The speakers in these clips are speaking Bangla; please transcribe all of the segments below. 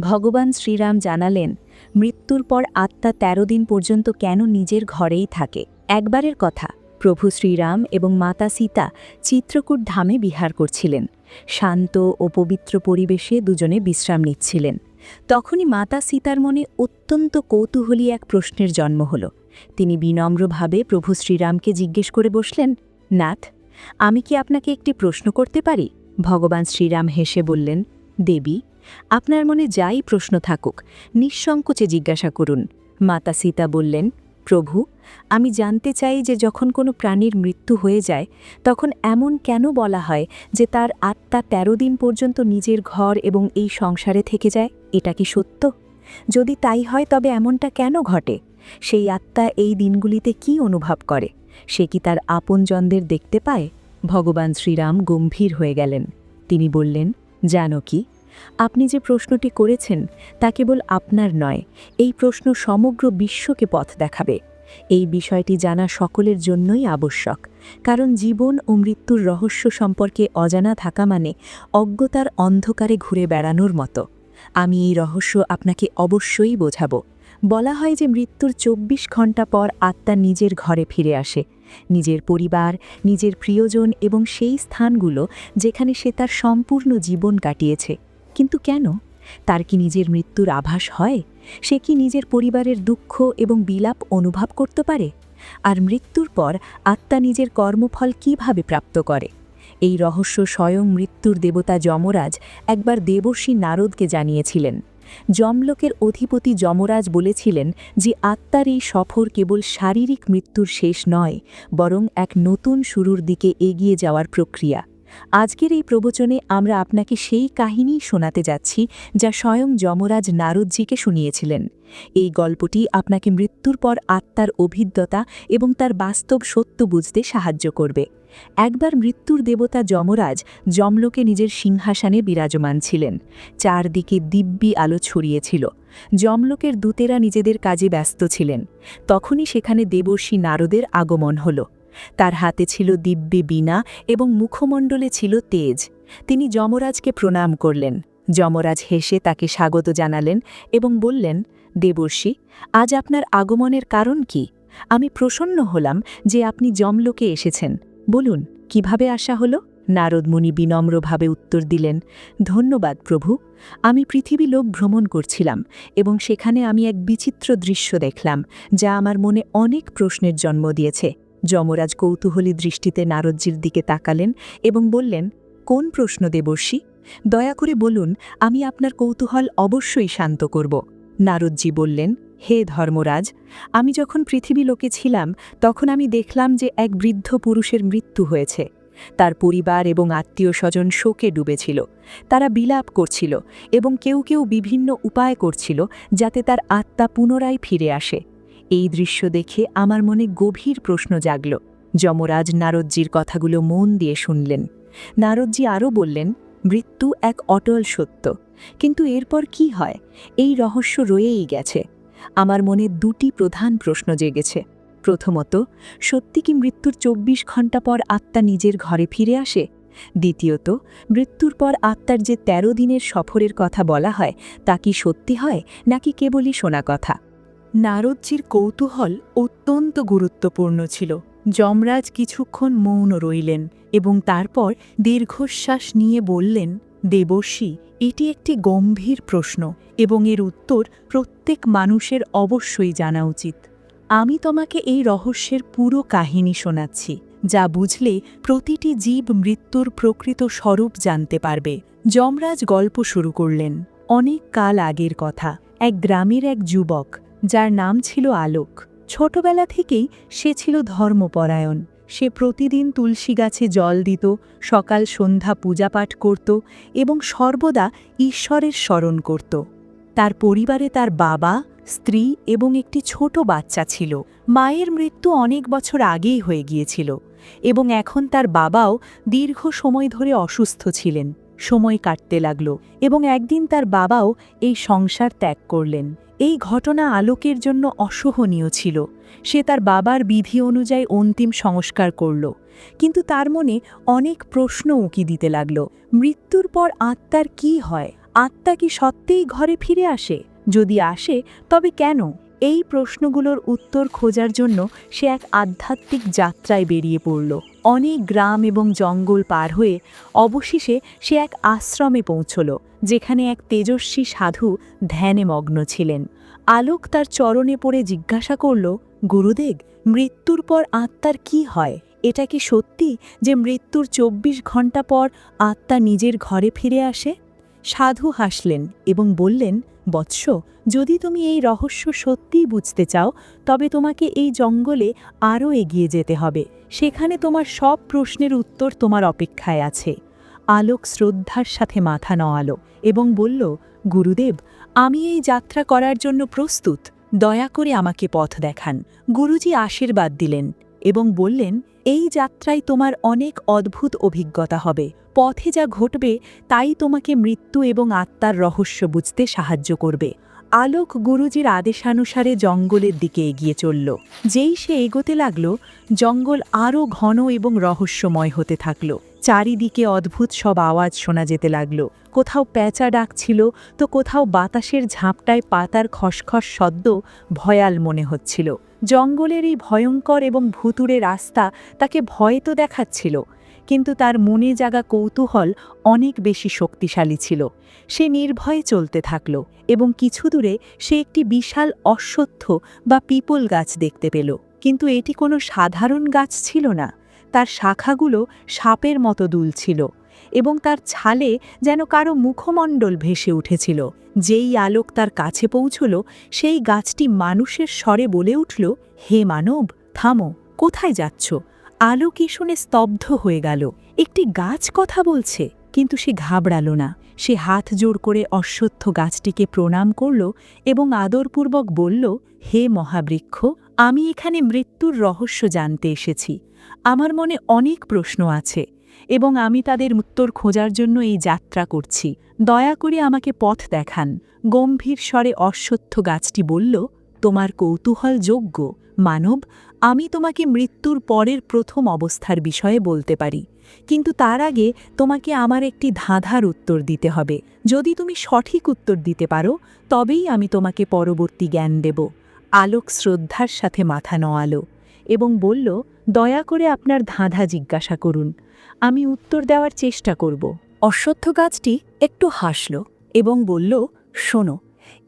ভগবান শ্রীরাম জানালেন, মৃত্যুর পর আত্মা ১৩ দিন পর্যন্ত কেন নিজের ঘরেই থাকে? একবারের কথা, প্রভু শ্রীরাম এবং মাতা সীতা চিত্রকূট ধামে বিহার করছিলেন। শান্ত ও পবিত্র পরিবেশে দুজনে বিশ্রাম নিচ্ছিলেন। তখনই মাতা সীতার মনে অত্যন্ত কৌতূহলী এক প্রশ্নের জন্ম হল। তিনি বিনম্রভাবে প্রভু শ্রীরামকে জিজ্ঞেস করে বসলেন, নাথ, আমি কি আপনাকে একটি প্রশ্ন করতে পারি? ভগবান শ্রীরাম হেসে বললেন, দেবী আপনার মনে যাই প্রশ্ন থাকুক, নিঃসংকোচে জিজ্ঞাসা করুন। মাতা সীতা বললেন, প্রভু, আমি জানতে চাই যে যখন কোনো প্রাণীর মৃত্যু হয়ে যায়, তখন এমন কেন বলা হয় যে তার আত্মা ১৩ দিন পর্যন্ত নিজের ঘর এবং এই সংসারে থেকে যায়? এটা কি সত্য? যদি তাই হয়, তবে এমনটা কেন ঘটে? সেই আত্মা এই দিনগুলিতে কি অনুভব করে? সে কি তার আপনজনদের দেখতে পায়? ভগবান শ্রীরাম গম্ভীর হয়ে গেলেন। তিনি বললেন, জানো কি আপনি যে প্রশ্নটি করেছেন তা কেবল আপনার নয়, এই প্রশ্ন সমগ্র বিশ্বকে পথ দেখাবে। এই বিষয়টি জানা সকলের জন্যই আবশ্যক, কারণ জীবন ও মৃত্যুর রহস্য সম্পর্কে অজানা থাকা মানে অজ্ঞতার অন্ধকারে ঘুরে বেড়ানোর মতো। আমি এই রহস্য আপনাকে অবশ্যই বোঝাবো। বলা হয় যে মৃত্যুর চব্বিশ ঘণ্টা পর আত্মা নিজের ঘরে ফিরে আসে। নিজের পরিবার, নিজের প্রিয়জন এবং সেই স্থানগুলো যেখানে সে তার সম্পূর্ণ জীবন কাটিয়েছে। কিন্তু কেন? তার কি নিজের মৃত্যুর আভাস হয়? সে কি নিজের পরিবারের দুঃখ এবং বিলাপ অনুভব করতে পারে? আর মৃত্যুর পর আত্মা নিজের কর্মফল কীভাবে প্রাপ্ত করে? এই রহস্য স্বয়ং মৃত্যুর দেবতা যমরাজ একবার দেবর্ষী নারদকে জানিয়েছিলেন। যমলোকের অধিপতি যমরাজ বলেছিলেন যে আত্মার এই সফর কেবল শারীরিক মৃত্যুর শেষ নয়, বরং এক নতুন শুরুর দিকে এগিয়ে যাওয়ার প্রক্রিয়া। আজকের এই প্রবচনে আমরা আপনাকে সেই কাহিনী শোনাতে যাচ্ছি, যা স্বয়ং যমরাজ নারদজিকে শুনিয়েছিলেন। এই গল্পটি আপনাকে মৃত্যুর পর আত্মার অভিজ্ঞতা এবং তার বাস্তব সত্য বুঝতে সাহায্য করবে। একবার মৃত্যুর দেবতা যমরাজ যমলোকে নিজের সিংহাসনে বিরাজমান ছিলেন। চারদিকে দিব্যি আলো ছড়িয়েছিল। যমলোকের দূতেরা নিজেদের কাজে ব্যস্ত ছিলেন। তখনই সেখানে দেবর্ষী নারদের আগমন হলো। তার হাতে ছিল দিব্যে বীণা এবং মুখমণ্ডলে ছিল তেজ। তিনি যমরাজকে প্রণাম করলেন। যমরাজ হেসে তাকে স্বাগত জানালেন এবং বললেন, দেবর্ষি, আজ আপনার আগমনের কারণ কি? আমি প্রসন্ন হলাম যে আপনি যমলোকে এসেছেন। বলুন, কীভাবে আসা হলো? নারদমুনি বিনম্রভাবে উত্তর দিলেন, ধন্যবাদ প্রভু, আমি পৃথিবী লোক ভ্রমণ করছিলাম এবং সেখানে আমি এক বিচিত্র দৃশ্য দেখলাম যা আমার মনে অনেক প্রশ্নের জন্ম দিয়েছে। যমরাজ কৌতূহলী দৃষ্টিতে নারদজির দিকে তাকালেন এবং বললেন, কোন প্রশ্ন দেবর্ষি? দয়া করে বলুন, আমি আপনার কৌতূহল অবশ্যই শান্ত করব। নারদজি বললেন, হে ধর্মরাজ, আমি যখন পৃথিবী লোকে ছিলাম, তখন আমি দেখলাম যে এক বৃদ্ধ পুরুষের মৃত্যু হয়েছে। তার পরিবার এবং আত্মীয় স্বজন শোকে ডুবেছিল। তারা বিলাপ করছিল এবং কেউ কেউ বিভিন্ন উপায় করছিল যাতে তার আত্মা পুনরায় ফিরে আসে। এই দৃশ্য দেখে আমার মনে গভীর প্রশ্ন জাগল। যমরাজ নারদজির কথাগুলো মন দিয়ে শুনলেন। নারদজি আরও বললেন, মৃত্যু এক অটল সত্য। কিন্তু এরপর কি হয়? এই রহস্য রয়েই গেছে। আমার মনে দুটি প্রধান প্রশ্ন জেগেছে। প্রথমত, সত্যি কি মৃত্যুর চব্বিশ ঘণ্টা পর আত্মা নিজের ঘরে ফিরে আসে? দ্বিতীয়ত, মৃত্যুর পর আত্মার যে ১৩ দিনের সফরের কথা বলা হয়, তা কি সত্যি হয়, নাকি কেবলই শোনা কথা? নারদজির কৌতূহল অত্যন্ত গুরুত্বপূর্ণ ছিল। যমরাজ কিছুক্ষণ মৌন রইলেন এবং তারপর দীর্ঘশ্বাস নিয়ে বললেন, দেবর্ষি, এটি একটি গম্ভীর প্রশ্ন এবং এর উত্তর প্রত্যেক মানুষের অবশ্যই জানা উচিত। আমি তোমাকে এই রহস্যের পুরো কাহিনী শোনাচ্ছি, যা বুঝলে প্রতিটি জীব মৃত্যুর প্রকৃত স্বরূপ জানতে পারবে। যমরাজ গল্প শুরু করলেন। অনেক কাল আগের কথা, এক গ্রামের এক যুবক যার নাম ছিল আলোক। ছোটবেলা থেকেই সে ছিল ধর্মপরায়ণ। সে প্রতিদিন তুলসী গাছে জল দিত, সকাল সন্ধ্যা পূজাপাঠ করত এবং সর্বদা ঈশ্বরের স্মরণ করত। তার পরিবারে তার বাবা, স্ত্রী এবং একটি ছোট বাচ্চা ছিল। মায়ের মৃত্যু অনেক বছর আগেই হয়ে গিয়েছিল এবং এখন তার বাবাও দীর্ঘ সময় ধরে অসুস্থ ছিলেন। সময় কাটতে লাগল এবং একদিন তার বাবাও এই সংসার ত্যাগ করলেন এই ঘটনা আলোকের জন্য অসহনীয় ছিল। সে তার বাবার বিধি অনুযায়ী অন্তিম সংস্কার করল। কিন্তু তার মনে অনেক প্রশ্ন উঁকি দিতে লাগল। মৃত্যুর পর আত্মার কি হয়? আত্মা কি সত্যিই ঘরে ফিরে আসে? যদি আসে, তবে কেন? এই প্রশ্নগুলোর উত্তর খোঁজার জন্য সে এক আধ্যাত্মিক যাত্রায় বেরিয়ে পড়ল। অনেক গ্রাম এবং জঙ্গল পার হয়ে অবশেষে সে এক আশ্রমে পৌঁছল, যেখানে এক তেজস্বী সাধু ধ্যানে মগ্ন ছিলেন। আলোক তার চরণে পড়ে জিজ্ঞাসা করল, গুরুদেব, মৃত্যুর পর আত্মার কি হয়? এটা কি সত্যি যে মৃত্যুর চব্বিশ ঘণ্টা পর আত্মা নিজের ঘরে ফিরে আসে? সাধু হাসলেন এবং বললেন, বৎস যদি তুমি এই রহস্য সত্যিই বুঝতে চাও, তবে তোমাকে এই জঙ্গলে আরও এগিয়ে যেতে হবে। সেখানে তোমার সব প্রশ্নের উত্তর তোমার অপেক্ষায় আছে। আলোক শ্রদ্ধার সাথে মাথা নওয়ালো এবং বলল, গুরুদেব, আমি এই যাত্রা করার জন্য প্রস্তুত। দয়া করে আমাকে পথ দেখান। গুরুজি আশীর্বাদ দিলেন এবং বললেন, এই যাত্রায় তোমার অনেক অদ্ভুত অভিজ্ঞতা হবে। পথে যা ঘটবে, তাই তোমাকে মৃত্যু এবং আত্মার রহস্য বুঝতে সাহায্য করবে। আলোক গুরুজির আদেশানুসারে জঙ্গলের দিকে এগিয়ে চলল। যেই সে এগোতে লাগল, জঙ্গল আরও ঘন এবং রহস্যময় হতে থাকল। চারিদিকে অদ্ভুত সব আওয়াজ শোনা যেতে লাগল। কোথাও প্যাঁচা ডাকছিল তো কোথাও বাতাসের ঝাঁপটায় পাতার খসখস শব্দ ভয়াল মনে হচ্ছিল। জঙ্গলের এই ভয়ঙ্কর এবং ভুতুড়ে রাস্তা তাকে ভয় তো দেখাচ্ছিল। কিন্তু তার মনে জাগা কৌতূহল অনেক বেশি শক্তিশালী ছিল। সে নির্ভয়ে চলতে থাকল এবং কিছু দূরে সে একটি বিশাল অশ্বত্থ বা পিপল গাছ দেখতে পেল। কিন্তু এটি কোনো সাধারণ গাছ ছিল না। তার শাখাগুলো সাপের মতো দুলছিল এবং তার ছালে যেন কারও মুখমণ্ডল ভেসে উঠেছিল। যেই আলোক তার কাছে পৌঁছল, সেই গাছটি মানুষের স্বরে বলে উঠল, হে মানব, থামো, কোথায় যাচ্ছ? আলোকে শুনে স্তব্ধ হয়ে গেল। একটি গাছ কথা বলছে, কিন্তু সে ঘাবড়াল না। সে হাত জোড় করে অশ্বত্থ গাছটিকে প্রণাম করল এবং আদরপূর্বক বলল, হে মহাবৃক্ষ, আমি এখানে মৃত্যুর রহস্য জানতে এসেছি। আমার মনে অনেক প্রশ্ন আছে এবং আমি তাদের উত্তর খোঁজার জন্য এই যাত্রা করছি। দয়া করে আমাকে পথ দেখান। গম্ভীর স্বরে অশ্বত্থ গাছটি বলল, তোমার কৌতূহল যোগ্য। মানব আমি তোমাকে মৃত্যুর পরের প্রথম অবস্থার বিষয়ে বলতে পারি। কিন্তু তার আগে তোমাকে আমার একটি ধাঁধার উত্তর দিতে হবে। যদি তুমি সঠিক উত্তর দিতে পারো, তবেই আমি তোমাকে পরবর্তী জ্ঞান দেব। আলোক শ্রদ্ধার সাথে মাথা নোয়ালো এবং বলল, দয়া করে আপনার ধাঁধা জিজ্ঞাসা করুন। আমি উত্তর দেওয়ার চেষ্টা করব। অশ্বত্থ গাছটি একটু হাসল এবং বলল, শোনো,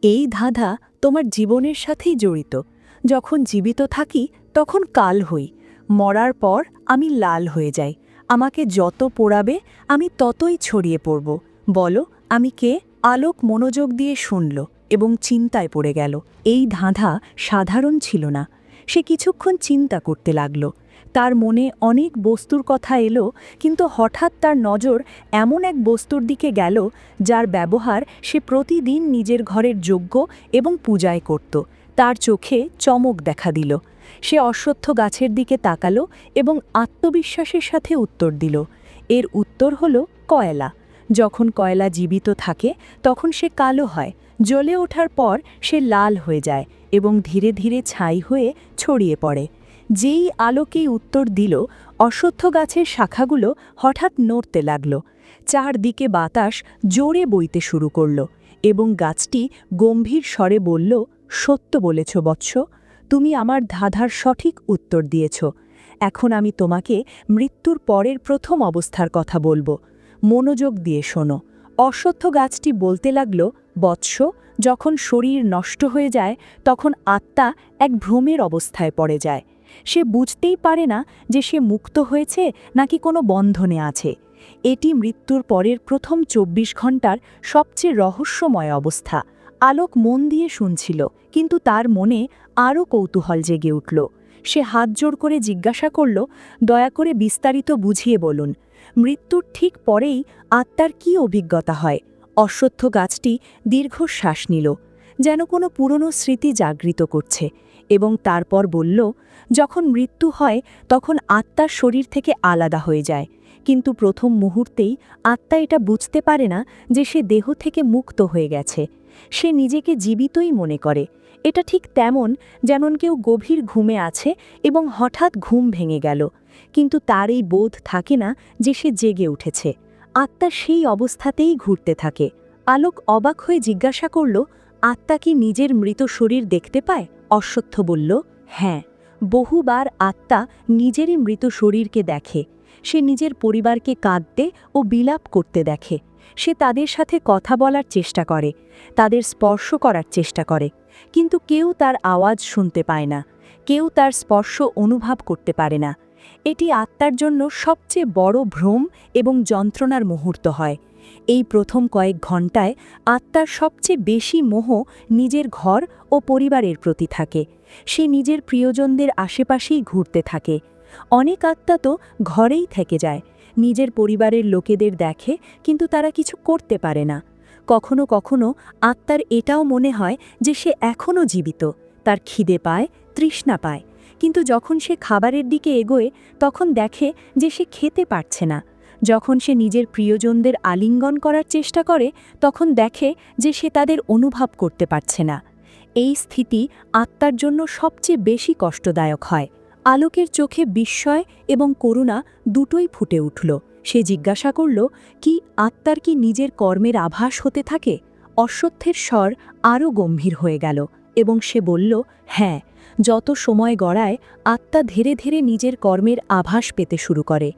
এই ধাঁধা তোমার জীবনের সাথেই জড়িত। যখন জীবিত থাকি, তখন কাল হই। মরার পর আমি লাল হয়ে যাই। আমাকে যত পোড়াবে, আমি ততই ছড়িয়ে পড়ব। বলো, আমি কে? আলোক মনোযোগ দিয়ে শুনল এবং চিন্তায় পড়ে গেল। এই ধাঁধা সাধারণ ছিল না। সে কিছুক্ষণ চিন্তা করতে লাগল। তার মনে অনেক বস্তুর কথা এলো, কিন্তু হঠাৎ তার নজর এমন এক বস্তুর দিকে গেল, যার ব্যবহার সে প্রতিদিন নিজের ঘরের যোগ্য এবং পূজায় করত। তার চোখে চমক দেখা দিল। সে অশ্বত্থ গাছের দিকে তাকালো এবং আত্মবিশ্বাসের সাথে উত্তর দিল। এর উত্তর হল কয়লা। যখন কয়লা জীবিত থাকে, তখন সে কালো হয়। জ্বলে ওঠার পর সে লাল হয়ে যায় এবং ধীরে ধীরে ছাই হয়ে ছড়িয়ে পড়ে। যেই আলোকেই উত্তর দিল, অশ্বত্থ গাছের শাখাগুলো হঠাৎ নড়তে লাগল। চারদিকে বাতাস জোরে বইতে শুরু করল এবং গাছটি গম্ভীর স্বরে বলল সত্য বলেছ বৎস, তুমি আমার ধাঁধার সঠিক উত্তর দিয়েছ। এখন আমি তোমাকে মৃত্যুর পরের প্রথম অবস্থার কথা বলব। মনোযোগ দিয়ে শোনো। অশ্বত্থ গাছটি বলতে লাগল, বৎস, যখন শরীর নষ্ট হয়ে যায়, তখন আত্মা এক ভ্রমের অবস্থায় পড়ে যায়। সে বুঝতেই পারে না যে সে মুক্ত হয়েছে নাকি কোনো বন্ধনে আছে। এটি মৃত্যুর পরের প্রথম চব্বিশ ঘণ্টার সবচেয়ে রহস্যময় অবস্থা। আলোক মন দিয়ে শুনছিল, কিন্তু তার মনে আরও কৌতূহল জেগে উঠল। সে হাত জোড় করে জিজ্ঞাসা করল, দয়া করে বিস্তারিত বুঝিয়ে বলুন, মৃত্যুর ঠিক পরেই আত্মার কি অভিজ্ঞতা হয়? অশ্বত্থ গাছটি দীর্ঘশ্বাস নিল, যেন কোনো পুরনো স্মৃতি জাগৃত করছে, এবং তারপর বলল, যখন মৃত্যু হয়, তখন আত্মার শরীর থেকে আলাদা হয়ে যায়, কিন্তু প্রথম মুহূর্তেই আত্মা এটা বুঝতে পারে না যে সে দেহ থেকে মুক্ত হয়ে গেছে। সে নিজেকে জীবিতই মনে করে। এটা ঠিক তেমন যেমন কেউ গভীর ঘুমে আছে এবং হঠাৎ ঘুম ভেঙে গেল। কিন্তু তার এই বোধ থাকে না যে সে জেগে উঠেছে। আত্মা সেই অবস্থাতেই ঘুরতে থাকে। আলোক অবাক হয়ে জিজ্ঞাসা করল, আত্মা কি নিজের মৃত শরীর দেখতে পায়? অশ্বত্থ বলল হ্যাঁ। বহুবার আত্মা নিজেরই মৃত শরীরকে দেখে। সে নিজের পরিবারকে কাঁদতে ও বিলাপ করতে দেখে। সে তাদের সাথে কথা বলার চেষ্টা করে, তাদের স্পর্শ করার চেষ্টা করে, কিন্তু কেউ তার আওয়াজ শুনতে পায় না, কেউ তার স্পর্শ অনুভব করতে পারে না। এটি আত্মার জন্য সবচেয়ে বড় ভ্রম এবং যন্ত্রণার মুহূর্ত হয়। এই প্রথম কয়েক ঘন্টায় আত্মার সবচেয়ে বেশি মোহ নিজের ঘর ও পরিবারের প্রতি থাকে। সে নিজের প্রিয়জনদের আশেপাশেই ঘুরতে থাকে। অনেক আত্মা তো ঘরেই থেকে যায়। নিজের পরিবারের লোকেদের দেখে, কিন্তু তারা কিছু করতে পারে না। কখনো কখনো আত্মার এটাও মনে হয় যে সে এখনও জীবিত। তার খিদে পায়, তৃষ্ণা পায়। কিন্তু যখন সে খাবারের দিকে এগোয়, তখন দেখে যে সে খেতে পারছে না। যখন সে নিজের প্রিয়জনদের আলিঙ্গন করার চেষ্টা করে, তখন দেখে যে সে তাদের অনুভব করতে পারছে না। এই স্থিতি আত্মার জন্য সবচেয়ে বেশি কষ্টদায়ক হয়। আলোকের চোখে বিস্ময় এবং করুণা দুটোই ফুটে উঠল। সে জিজ্ঞাসা করল, কি আত্মার কি নিজের কর্মের আভাস হতে থাকে? অশ্বত্থের স্বর আরও গম্ভীর হয়ে গেল এবং সে বলল হ্যাঁ যত সময় গড়ায়, আত্মা ধীরে ধীরে নিজের কর্মের আভাস পেতে শুরু করে।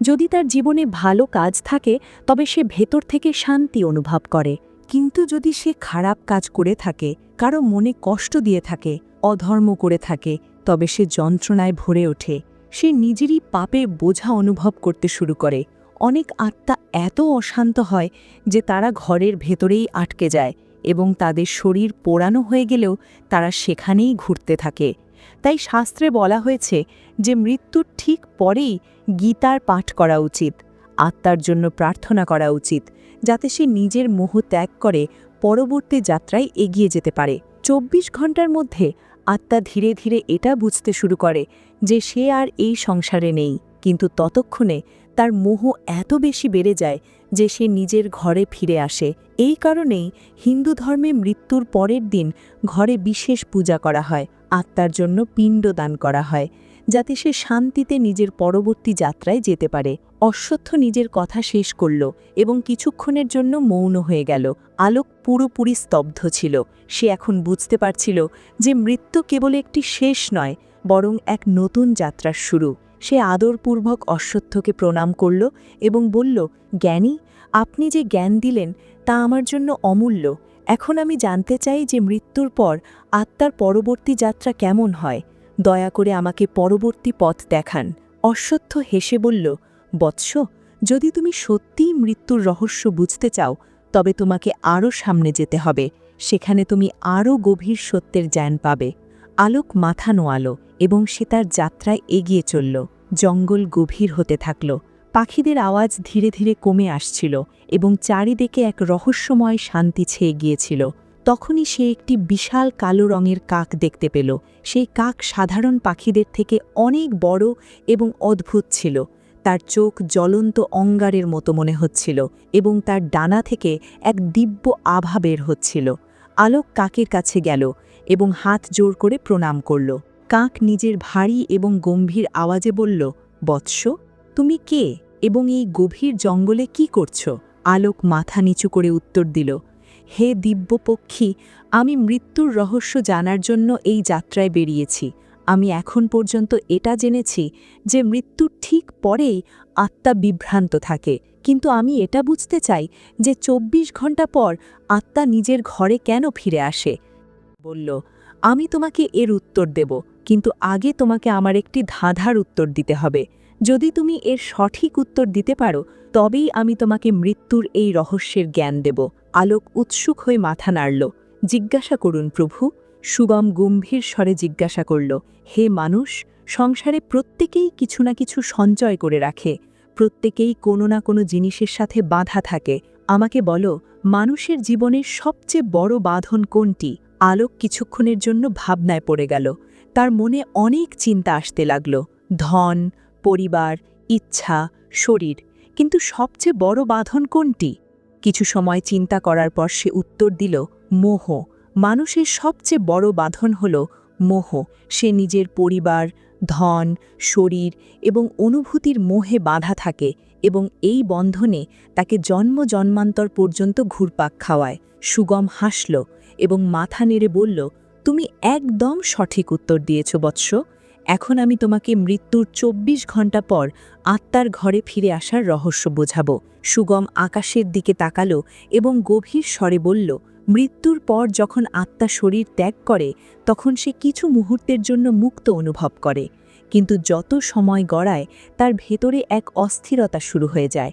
যদি তার জীবনে ভালো কাজ থাকে, তবে সে ভেতর থেকে শান্তি অনুভব করে। কিন্তু যদি সে খারাপ কাজ করে থাকে, কারও মনে কষ্ট দিয়ে থাকে, অধর্ম করে থাকে তবে সে যন্ত্রণায় ভরে ওঠে। সে নিজেরই পাপে বোঝা অনুভব করতে শুরু করে। অনেক আত্মা এত অশান্ত হয় যে তারা ঘরের ভেতরেই আটকে যায় এবং তাদের শরীর পোড়ানো হয়ে গেলেও তারা সেখানেই ঘুরতে থাকে। তাই শাস্ত্রে বলা হয়েছে যে মৃত্যুর ঠিক পরেই গীতার পাঠ করা উচিত, আত্মার জন্য প্রার্থনা করা উচিত, যাতে সে নিজের মোহ ত্যাগ করে পরবর্তী যাত্রায় এগিয়ে যেতে পারে। চব্বিশ ঘণ্টার মধ্যে আত্মা ধীরে ধীরে এটা বুঝতে শুরু করে যে সে আর এই সংসারে নেই। কিন্তু ততক্ষণে তার মোহ এত বেশি বেড়ে যায় যে সে নিজের ঘরে ফিরে আসে। এই কারণেই হিন্দু ধর্মে মৃত্যুর পরের দিন ঘরে বিশেষ পূজা করা হয়, আত্মার জন্য পিণ্ড দান করা হয়, যাতে সে শান্তিতে নিজের পরবর্তী যাত্রায় যেতে পারে। অশ্বত্থ নিজের কথা শেষ করল এবং কিছুক্ষণের জন্য মৌন হয়ে গেল। আলোক পুরোপুরি স্তব্ধ ছিল। সে এখন বুঝতে পারছিল যে মৃত্যু কেবল একটি শেষ নয়, বরং এক নতুন যাত্রার শুরু। সে আদরপূর্বক অশ্বত্থকে প্রণাম করল এবং বলল, জ্ঞানী, আপনি যে জ্ঞান দিলেন তা আমার জন্য অমূল্য। এখন আমি জানতে চাই যে মৃত্যুর পর আত্মার পরবর্তী যাত্রা কেমন হয়। দয়া করে আমাকে পরবর্তী পথ দেখান। অশ্বত্থ হেসে বলল বৎস, যদি তুমি সত্যিই মৃত্যুর রহস্য বুঝতে চাও, তবে তোমাকে আরও সামনে যেতে হবে। সেখানে তুমি আরও গভীর সত্যের জ্ঞান পাবে। আলোক মাথা নোয়ালো এবং সে তার যাত্রায় এগিয়ে চলল। জঙ্গল গভীর হতে থাকল। পাখিদের আওয়াজ ধীরে ধীরে কমে আসছিল এবং চারিদিকে এক রহস্যময় শান্তি ছেয়ে গিয়েছিল। তখনই সে একটি বিশাল কালো রঙের কাক দেখতে পেল। সেই কাক সাধারণ পাখিদের থেকে অনেক বড় এবং অদ্ভুত ছিল। তার চোখ জ্বলন্ত অঙ্গারের মতো মনে হচ্ছিল এবং তার ডানা থেকে এক দিব্য আভা বের হচ্ছিল। আলোক কাকের কাছে গেল এবং হাত জোর করে প্রণাম করল। কাক নিজের ভারী এবং গম্ভীর আওয়াজে বলল, বৎস, তুমি কে এবং এই গভীর জঙ্গলে কি করছ? আলোক মাথা নিচু করে উত্তর দিল, হে দিব্য পক্ষী আমি মৃত্যুর রহস্য জানার জন্য এই যাত্রায় বেরিয়েছি। আমি এখন পর্যন্ত এটা জেনেছি যে মৃত্যুর ঠিক পরেই আত্মা বিভ্রান্ত থাকে। কিন্তু আমি এটা বুঝতে চাই যে ২৪ ঘণ্টা পর আত্মা নিজের ঘরে কেন ফিরে আসে। বলল, আমি তোমাকে এর উত্তর দেব, কিন্তু আগে তোমাকে আমার একটি ধাঁধার উত্তর দিতে হবে। যদি তুমি এর সঠিক উত্তর দিতে পারো, তবেই আমি তোমাকে মৃত্যুর এই রহস্যের জ্ঞান দেব। আলোক উৎসুক হয়ে মাথা নাড়ল। জিজ্ঞাসা করুন প্রভু। সুগম গম্ভীর স্বরে জিজ্ঞাসা করল, হে মানুষ, সংসারে প্রত্যেকেই কিছু না কিছু সঞ্চয় করে রাখে। প্রত্যেকেই কোনো না কোনো জিনিসের সাথে বাধা থাকে। আমাকে বলো, মানুষের জীবনের সবচেয়ে বড় বাঁধন কোনটি? আলোক কিছুক্ষণের জন্য ভাবনায় পড়ে গেল। তার মনে অনেক চিন্তা আসতে লাগল। ধন, পরিবার, ইচ্ছা, শরীর। কিন্তু সবচেয়ে বড় বাঁধন কোনটি? কিছু সময় চিন্তা করার পর সে উত্তর দিল, মোহ। মানুষের সবচেয়ে বড় বাঁধন হল মোহ। সে নিজের পরিবার, ধন, শরীর এবং অনুভূতির মোহে বাঁধা থাকে এবং এই বন্ধনে তাকে জন্ম জন্মান্তর পর্যন্ত ঘুরপাক খাওয়ায়। সুগম হাসল এবং মাথা নেড়ে বলল, তুমি একদম সঠিক উত্তর দিয়েছ বৎস। এখন আমি তোমাকে মৃত্যুর ২৪ ঘণ্টা পর আত্মার ঘরে ফিরে আসার রহস্য বোঝাব। সুগম আকাশের দিকে তাকালো এবং গভীর স্বরে বলল মৃত্যুর পর যখন আত্মা শরীর ত্যাগ করে, তখন সে কিছু মুহূর্তের জন্য মুক্ত অনুভব করে। কিন্তু যত সময় গড়ায়, তার ভেতরে এক অস্থিরতা শুরু হয়ে যায়।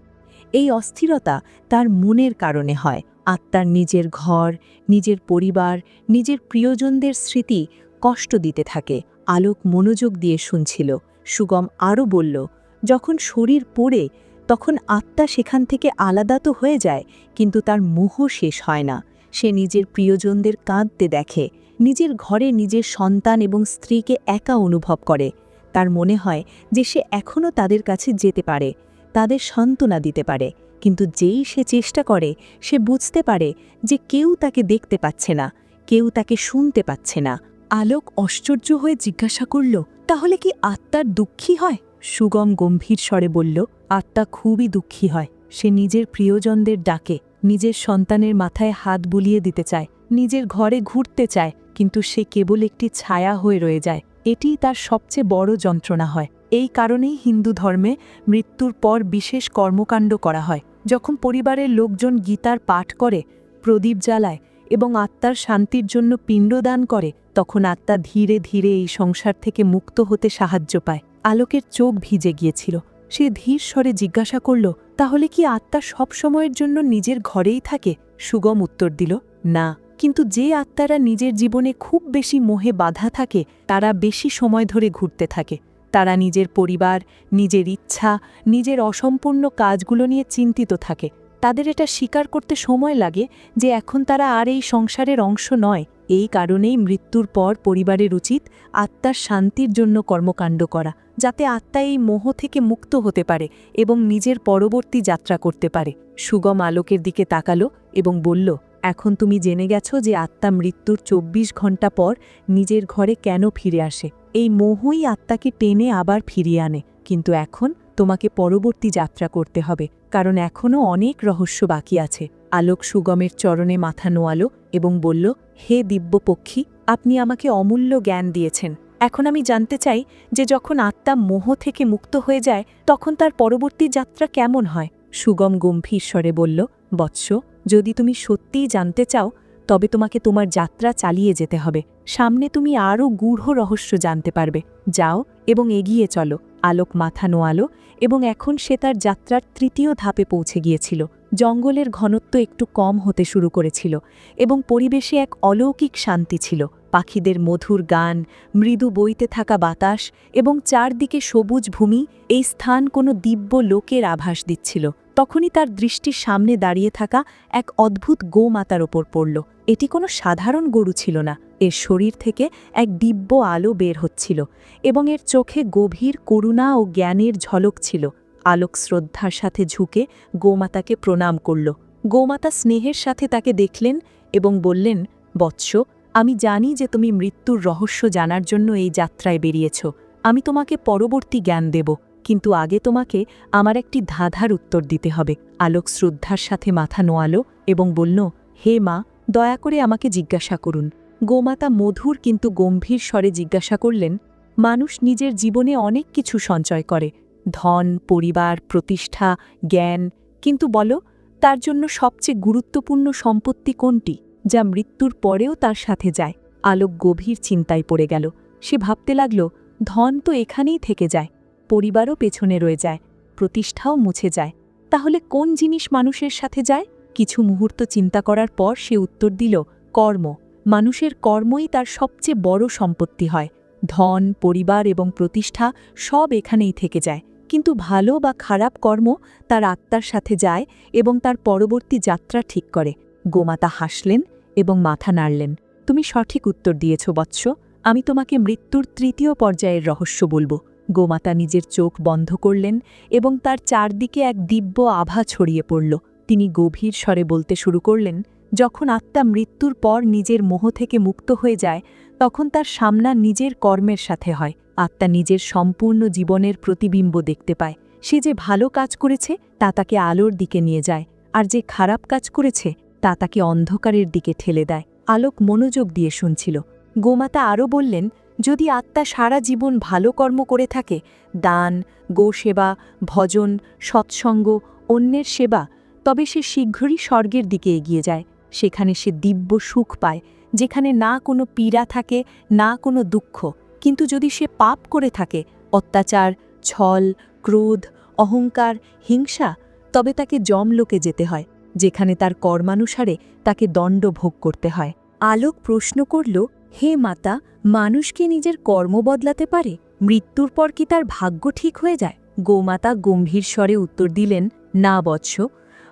এই অস্থিরতা তার মনের কারণে হয়। আত্মার নিজের ঘর, নিজের পরিবার, নিজের প্রিয়জনদের স্মৃতি কষ্ট দিতে থাকে। আলোক মনোযোগ দিয়ে শুনছিল। সুগম আরও বলল, যখন শরীর পড়ে, তখন আত্মা সেখান থেকে আলাদা তো হয়ে যায়, কিন্তু তার মোহ শেষ হয় না। সে নিজের প্রিয়জনদের কাঁদতে দেখে। নিজের ঘরে নিজের সন্তান এবং স্ত্রীকে একা অনুভব করে। তার মনে হয় যে সে এখনও তাদের কাছে যেতে পারে, তাদের সান্ত্বনা দিতে পারে। কিন্তু যেই সে চেষ্টা করে, সে বুঝতে পারে যে কেউ তাকে দেখতে পাচ্ছে না, কেউ তাকে শুনতে পাচ্ছে না। আলোক আশ্চর্য হয়ে জিজ্ঞাসা করল, তাহলে কি আত্মার দুঃখী হয়? সুগম গম্ভীর স্বরে বলল, আত্মা খুবই দুঃখী হয়। সে নিজের প্রিয়জনদের ডাকে। নিজের সন্তানের মাথায় হাত বুলিয়ে দিতে চায়, নিজের ঘরে ঘুরতে চায়, কিন্তু সে কেবল একটি ছায়া হয়ে রয়ে যায়। এটিই তার সবচেয়ে বড় যন্ত্রণা হয়। এই কারণেই হিন্দু ধর্মে মৃত্যুর পর বিশেষ কর্মকাণ্ড করা হয়। যখন পরিবারের লোকজন গীতার পাঠ করে, প্রদীপ জ্বালায় এবং আত্মার শান্তির জন্য পিণ্ডদান করে, তখন আত্মা ধীরে ধীরে এই সংসার থেকে মুক্ত হতে সাহায্য পায়। আলোকের চোখ ভিজে গিয়েছিল। সে ধীর স্বরে জিজ্ঞাসা করল, তাহলে কি আত্মা সব সময়ের জন্য নিজের ঘরেই থাকে? সুগম উত্তর দিল, না। কিন্তু যে আত্মারা নিজের জীবনে খুব বেশি মোহে বাধা থাকে, তারা বেশি সময় ধরে ঘুরতে থাকে। তারা নিজের পরিবার, নিজের ইচ্ছা, নিজের অসম্পূর্ণ কাজগুলো নিয়ে চিন্তিত থাকে। তাদের এটা স্বীকার করতে সময় লাগে যে এখন তারা আর এই সংসারের অংশ নয়। এই কারণেই মৃত্যুর পর পরিবারের উচিত আত্মার শান্তির জন্য কর্মকাণ্ড করা, যাতে আত্মা এই মোহ থেকে মুক্ত হতে পারে এবং নিজের পরবর্তী যাত্রা করতে পারে। সুগম আলোকের দিকে তাকালো এবং বলল, এখন তুমি জেনে গেছো যে আত্মা মৃত্যুর ২৪ ঘণ্টা পর নিজের ঘরে কেন ফিরে আসে। এই মোহই আত্মাকে টেনে আবার ফিরিয়ে আনে। কিন্তু এখন তোমাকে পরবর্তী যাত্রা করতে হবে, কারণ এখনও অনেক রহস্য বাকি আছে। আলোক সুগমের চরণে মাথা নোয়ালো এবং বলল হে দিব্যপক্ষী, আপনি আমাকে অমূল্য জ্ঞান দিয়েছেন। এখন আমি জানতে চাই যে যখন আত্মা মোহ থেকে মুক্ত হয়ে যায়, তখন তার পরবর্তী যাত্রা কেমন হয়? সুগম গম্ভীর স্বরে বলল, বৎস, যদি তুমি সত্যিই জানতে চাও, তবে তোমাকে তোমার যাত্রা চালিয়ে যেতে হবে। সামনে তুমি আরও গূঢ় রহস্য জানতে পারবে। যাও এবং এগিয়ে চলো। আলোক মাথা নোয়ালো এবং এখন সে তার যাত্রার তৃতীয় ধাপে পৌঁছে গিয়েছিল। জঙ্গলের ঘনত্ব একটু কম হতে শুরু করেছিল এবং পরিবেশে এক অলৌকিক শান্তি ছিল। পাখিদের মধুর গান, মৃদু বইতে থাকা বাতাস এবং চারদিকে সবুজ ভূমি এই স্থান কোনো দিব্য লোকের আভাস দিচ্ছিল। তখনই তার দৃষ্টির সামনে দাঁড়িয়ে থাকা এক অদ্ভুত গোমাতার ওপর পড়ল। এটি কোনো সাধারণ গরু ছিল না। এর শরীর থেকে এক দিব্য আলো বের হচ্ছিল এবং এর চোখে গভীর করুণা ও জ্ঞানের ঝলক ছিল। আলোক শ্রদ্ধার সাথে ঝুঁকে গোমাতাকে প্রণাম করল। গোমাতা স্নেহের সাথে তাকে দেখলেন এবং বললেন, বৎস, আমি জানি যে তুমি মৃত্যুর রহস্য জানার জন্য এই যাত্রায় বেরিয়েছ। আমি তোমাকে পরবর্তী জ্ঞান দেব, কিন্তু আগে তোমাকে আমার একটি ধাঁধার উত্তর দিতে হবে। আলোক শ্রদ্ধার সাথে মাথা নোয়ালো এবং বলল, হে মা, দয়া করে আমাকে জিজ্ঞাসা করুন। গোমাতা মধুর কিন্তু গম্ভীর স্বরে জিজ্ঞাসা করলেন, মানুষ নিজের জীবনে অনেক কিছু সঞ্চয় করে ধন, পরিবার, প্রতিষ্ঠা, জ্ঞান, কিন্তু বলো, তার জন্য সবচেয়ে গুরুত্বপূর্ণ সম্পত্তি কোনটি, যা মৃত্যুর পরেও তার সাথে যায়? আলোক গভীর চিন্তায় পড়ে গেল। সে ভাবতে লাগল, ধন তো এখানেই থেকে যায়, পরিবারও পেছনে রয়ে যায়, প্রতিষ্ঠাও মুছে যায়। তাহলে কোন জিনিস মানুষের সাথে যায়? কিছু মুহূর্ত চিন্তা করার পর সে উত্তর দিল, কর্ম। মানুষের কর্মই তার সবচেয়ে বড় সম্পত্তি হয়। ধন, পরিবার এবং প্রতিষ্ঠা সব এখানেই থেকে যায়। কিন্তু ভালো বা খারাপ কর্ম তার আত্মার সাথে যায় এবং তার পরবর্তী যাত্রা ঠিক করে। গোমাতা হাসলেন এবং মাথা নাড়লেন। তুমি সঠিক উত্তর দিয়েছ বৎস। আমি তোমাকে মৃত্যুর তৃতীয় পর্যায়ের রহস্য বলব। গোমাতা নিজের চোখ বন্ধ করলেন এবং তার চারদিকে এক দিব্য আভা ছড়িয়ে পড়ল। তিনি গভীর স্বরে বলতে শুরু করলেন, যখন আত্মা মৃত্যুর পর নিজের মোহ থেকে মুক্ত হয়ে যায়, তখন তার সামনা নিজের কর্মের সাথে হয়। আত্মা নিজের সম্পূর্ণ জীবনের প্রতিবিম্ব দেখতে পায়। সে যে ভালো কাজ করেছে, তা তাকে আলোর দিকে নিয়ে যায়, আর যে খারাপ কাজ করেছে, তা তাকে অন্ধকারের দিকে ঠেলে দেয়। আলোক মনোযোগ দিয়ে শুনছিল। গোমাতা আরও বললেন, যদি আত্মা সারা জীবন ভালো কর্ম করে থাকে, দান, গোসেবা, ভজন, সৎসঙ্গ, অন্যের সেবা, তবে সে শীঘ্রই স্বর্গের দিকে এগিয়ে যায়। সেখানে সে দিব্য সুখ পায়, যেখানে না কোনো পীড়া থাকে, না কোনো দুঃখ। কিন্তু যদি সে পাপ করে থাকে, অত্যাচার, ছল, ক্রোধ, অহংকার, হিংসা, তবে তাকে যমলোকে যেতে হয়, যেখানে তার কর্মানুসারে তাকে দণ্ড ভোগ করতে হয়। আলোক প্রশ্ন করল, হে মাতা, মানুষ কি নিজের কর্ম বদলাতে পারে? মৃত্যুর পর কি তার ভাগ্য ঠিক হয়ে যায়? গোমাতা গম্ভীর স্বরে উত্তর দিলেন, না বৎস।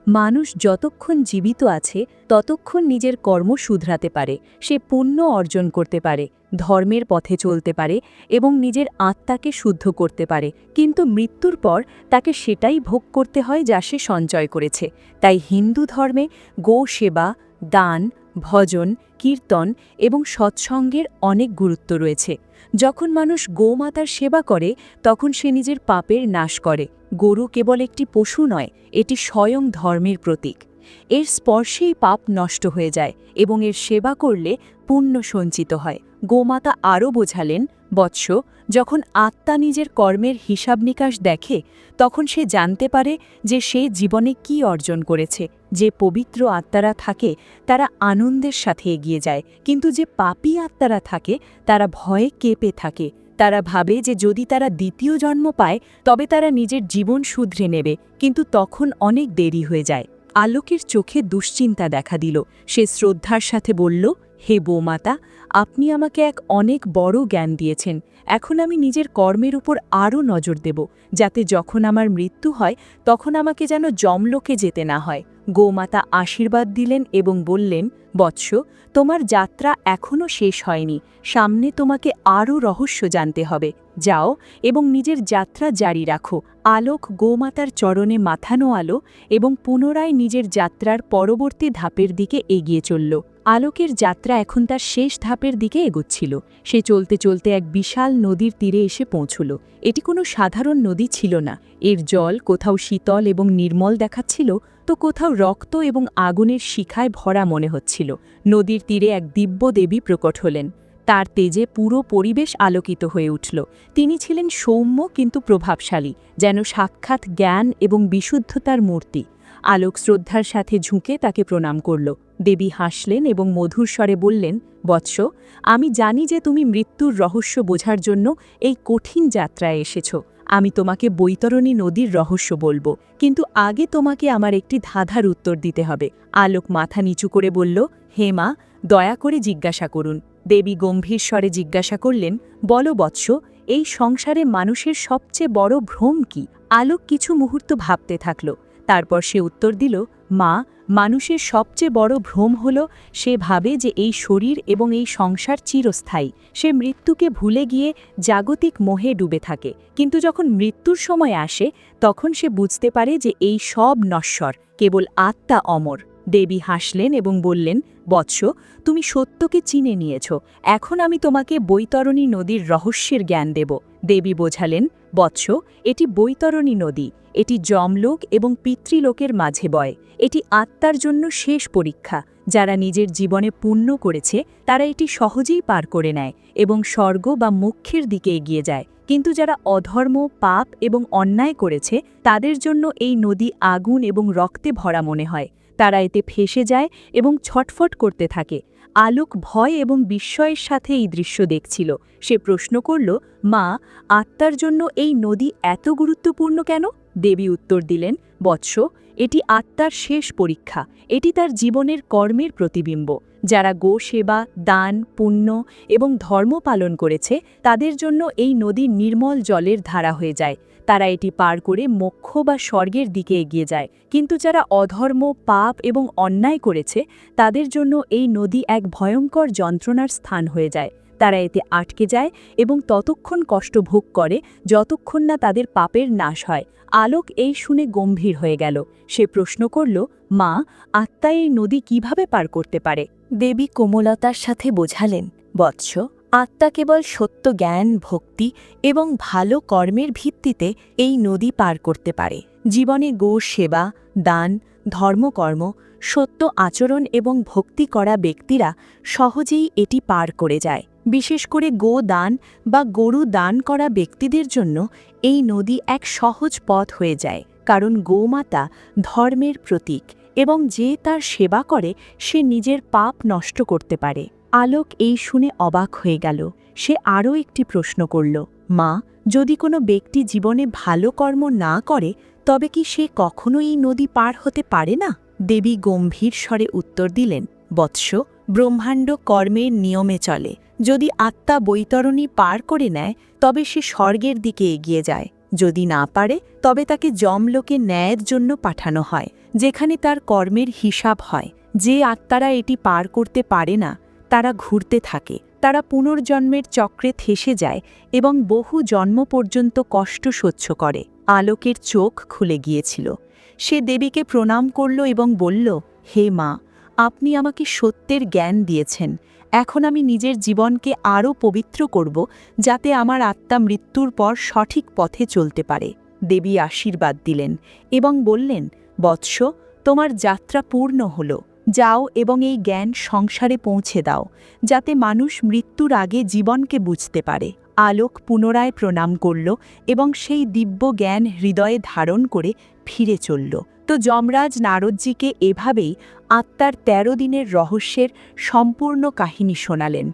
মানুষ যতক্ষণ জীবিত আছে, ততক্ষণ নিজের কর্ম শুধরাতে পারে, সে পুণ্য অর্জন করতে পারে। ধর্মের পথে চলতে পারে এবং নিজের আত্মাকে শুদ্ধ করতে পারে। কিন্তু মৃত্যুর পর তাকে সেটাই ভোগ করতে হয় যা সে সঞ্চয় করেছে। তাই হিন্দু ধর্মে গো সেবা, দান, ভজন, কীর্তন এবং সৎসঙ্গের অনেক গুরুত্ব রয়েছে। যখন মানুষ গোমাতার সেবা করে, তখন সে নিজের পাপের নাশ করে। গরু কেবল একটি পশু নয়, এটি স্বয়ং ধর্মের প্রতীক। এর স্পর্শেই পাপ নষ্ট হয়ে যায় এবং এর সেবা করলে পুণ্য সঞ্চিত হয়। গোমাতা আরও বোঝালেন, বৎস, যখন আত্মা নিজের কর্মের হিসাব নিকাশ দেখে, তখন সে জানতে পারে যে সে জীবনে কি অর্জন করেছে, যে পবিত্র আত্মারা থাকে, তারা আনন্দের সাথে এগিয়ে যায়, কিন্তু যে পাপী আত্মারা থাকে, তারা ভয়ে কেঁপে থাকে। তারা ভাবে যে যদি তারা দ্বিতীয় জন্ম পায়, তবে তারা নিজের জীবন শুধরে নেবে, কিন্তু তখন অনেক দেরি হয়ে যায়। আলোকের চোখে দুশ্চিন্তা দেখা দিল। সে শ্রদ্ধার সাথে বলল হে বৌমাতা, আপনি আমাকে এক অনেক বড় জ্ঞান দিয়েছেন। এখন আমি নিজের কর্মের উপর আরও নজর দেব, যাতে যখন আমার মৃত্যু হয়, তখন আমাকে যেন জমলোকে যেতে না হয়। গোমাতা আশীর্বাদ দিলেন এবং বললেন, বৎস, তোমার যাত্রা এখনও শেষ হয়নি, সামনে তোমাকে আরও রহস্য জানতে হবে। যাও এবং নিজের যাত্রা জারি রাখো, আলোক গোমাতার চরণে মাথানো আলো এবং পুনরায় নিজের যাত্রার পরবর্তী ধাপের দিকে এগিয়ে চলল। আলোকের যাত্রা এখন তার শেষ ধাপের দিকে এগোচ্ছিল। সে চলতে চলতে এক বিশাল নদীর তীরে এসে পৌঁছল। এটি কোনো সাধারণ নদী ছিল না। এর জল কোথাও শীতল এবং নির্মল দেখাচ্ছিল, তো কোথাও রক্ত এবং আগুনের শিখায় ভরা মনে হচ্ছিল। নদীর তীরে এক দিব্য দেবী প্রকট হলেন। তার তেজে পুরো পরিবেশ আলোকিত হয়ে উঠল। তিনি ছিলেন সৌম্য কিন্তু প্রভাবশালী, যেন সাক্ষাৎ জ্ঞান এবং বিশুদ্ধতার মূর্তি। আলোক শ্রদ্ধার সাথে ঝুঁকে তাকে প্রণাম করল। দেবী হাসলেন এবং মধুর স্বরে বললেন, বৎস, আমি জানি যে তুমি মৃত্যুর রহস্য বোঝার জন্য এই কঠিন যাত্রায় এসেছ। আমি তোমাকে বৈতরণী নদীর রহস্য বলব, কিন্তু আগে তোমাকে আমার একটি ধাঁধার উত্তর দিতে হবে। আলোক মাথা নিচু করে বলল, হে মা, দয়া করে জিজ্ঞাসা করুন। দেবী গম্ভীর স্বরে জিজ্ঞাসা করলেন, বলো বৎস, এই সংসারে মানুষের সবচেয়ে বড় ভ্রম কি? আলোক কিছু মুহূর্ত ভাবতে থাকল। তারপর সে উত্তর দিল, মা, মানুষের সবচেয়ে বড় ভ্রম হল সে ভাবে যে এই শরীর এবং এই সংসার চিরস্থায়ী। সে মৃত্যুকে ভুলে গিয়ে জাগতিক মোহে ডুবে থাকে। কিন্তু যখন মৃত্যুর সময় আসে, তখন সে বুঝতে পারে যে এই সব নশ্বর কেবল আত্মা অমর। দেবী হাসলেন এবং বললেন, বৎস, তুমি সত্যকে চিনে নিয়েছ। এখন আমি তোমাকে বৈতরণী নদীর রহস্যের জ্ঞান দেব। দেবী বোঝালেন বৎস, এটি বৈতরণী নদী, এটি যমলোক এবং পিতৃলোকের মাঝে বয়, এটি আত্মার জন্য শেষ পরীক্ষা, যারা নিজের জীবনে পুণ্য করেছে, তারা এটি সহজেই পার করে নেয় এবং স্বর্গ বা মুখ্যের দিকে এগিয়ে যায়। কিন্তু যারা অধর্ম, পাপ এবং অন্যায় করেছে, তাদের জন্য এই নদী আগুন এবং রক্তে ভরা মনে হয়। তারা এতে ফেসে যায় এবং ছটফট করতে থাকে। আলোক ভয় এবং বিস্ময়ের সাথে এই দৃশ্য দেখছিল। সে প্রশ্ন করল, মা, আত্মার জন্য এই নদী এত গুরুত্বপূর্ণ কেন? দেবী উত্তর দিলেন, বৎস, এটি আত্মার শেষ পরীক্ষা। এটি তার জীবনের কর্মের প্রতিবিম্ব। যারা গো সেবা দান, পুণ্য এবং ধর্ম পালন করেছে, তাদের জন্য এই নদী নির্মল জলের ধারা হয়ে যায়। তারা এটি পার করে মোক্ষ বা স্বর্গের দিকে এগিয়ে যায়। কিন্তু যারা অধর্ম, পাপ এবং অন্যায় করেছে, তাদের জন্য এই নদী এক ভয়ঙ্কর যন্ত্রণার স্থান হয়ে যায়। তারা এতে আটকে যায় এবং ততক্ষণ কষ্ট ভোগ করে যতক্ষণ না তাদের পাপের নাশ হয়। আলোক এই শুনে গম্ভীর হয়ে গেল। সে প্রশ্ন করল, মা, আত্মা এই নদী কীভাবে পার করতে পারে? দেবী কোমলতার সাথে বোঝালেন, বৎস আত্মা কেবল সত্য জ্ঞান, ভক্তি এবং ভালো কর্মের ভিত্তিতে এই নদী পার করতে পারে। জীবনে গো সেবা, দান, ধর্মকর্ম, সত্য আচরণ এবং ভক্তি করা ব্যক্তিরা সহজেই এটি পার করে যায়। বিশেষ করে গো দান বা গরু দান করা ব্যক্তিদের জন্য এই নদী এক সহজ পথ হয়ে যায়, কারণ গোমাতা ধর্মের প্রতীক এবং যে তার সেবা করে, সে নিজের পাপ নষ্ট করতে পারে। আলোক এই শুনে অবাক হয়ে গেল। সে আরও একটি প্রশ্ন করল, মা, যদি কোনো ব্যক্তি জীবনে ভালো কর্ম না করে, তবে কি সে কখনো এই নদী পার হতে পারে না? দেবী গম্ভীর স্বরে উত্তর দিলেন, বৎস, ব্রহ্মাণ্ড কর্মের নিয়মে চলে। যদি আত্মা বৈতরণী পার করে নেয়, তবে সে স্বর্গের দিকে এগিয়ে যায়। যদি না পারে, তবে তাকে যমলোকে ন্যায়ের জন্য পাঠানো হয়, যেখানে তার কর্মের হিসাব হয়। যে আত্মারা এটি পার করতে পারে না তারা ঘুরতে থাকে। তারা পুনর্জন্মের চক্রে থেসে যায় এবং বহু জন্ম পর্যন্ত কষ্ট সহ্য করে। আলোকের চোখ খুলে গিয়েছিল। সে দেবীকে প্রণাম করল এবং বলল, হে মা, আপনি আমাকে সত্যের জ্ঞান দিয়েছেন। এখন আমি নিজের জীবনকে আরও পবিত্র করব যাতে আমার আত্মা মৃত্যুর পর সঠিক পথে চলতে পারে। দেবী আশীর্বাদ দিলেন এবং বললেন, বৎস, তোমার যাত্রা পূর্ণ হল। যাও এবং এই জ্ঞান সংসারে পৌঁছে দাও, যাতে মানুষ মৃত্যুর আগে জীবনকে বুঝতে পারে। আলোক পুনরায় প্রণাম করল এবং সেই দিব্য জ্ঞান হৃদয়ে ধারণ করে ফিরে চলল। তো যমরাজ নারদজিকে এভাবেই আত্মার তেরো দিনের রহস্যের সম্পূর্ণ কাহিনী শোনালেন।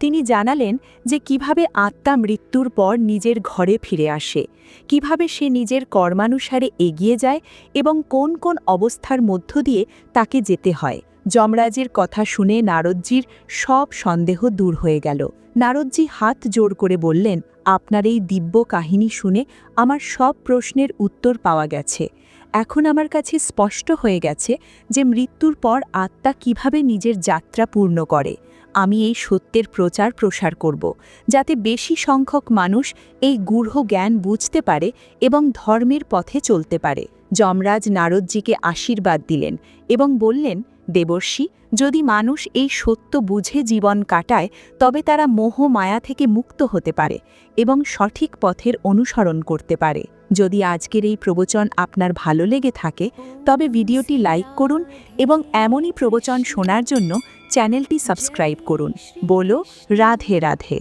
তিনি জানালেন যে কীভাবে আত্মা মৃত্যুর পর নিজের ঘরে ফিরে আসে, কীভাবে সে নিজের কর্মানুসারে এগিয়ে যায় এবং কোন কোন অবস্থার মধ্য দিয়ে তাকে যেতে হয়। যমরাজের কথা শুনে নারদজির সব সন্দেহ দূর হয়ে গেল। নারদজি হাত জোর করে বললেন, আপনার এই দিব্য কাহিনী শুনে আমার সব প্রশ্নের উত্তর পাওয়া গেছে। এখন আমার কাছে স্পষ্ট হয়ে গেছে যে মৃত্যুর পর আত্মা কীভাবে নিজের যাত্রা পূর্ণ করে। আমি এই সত্যের প্রচার প্রসার করব, যাতে বেশি সংখ্যক মানুষ এই গূঢ় জ্ঞান বুঝতে পারে এবং ধর্মের পথে চলতে পারে। যমরাজ নারদজিকে আশীর্বাদ দিলেন এবং বললেন, দেবর্ষি, যদি মানুষ এই সত্য বুঝে জীবন কাটায়, তবে তারা মোহ মায়া থেকে মুক্ত হতে পারে এবং সঠিক পথের অনুসরণ করতে পারে। যদি আজকের এই প্রবচন আপনার ভালো লেগে থাকে, তবে ভিডিওটি লাইক করুন এবং এমনই প্রবচন শোনার জন্য চ্যানেলটি সাবস্ক্রাইব করুন বলো রাধে রাধে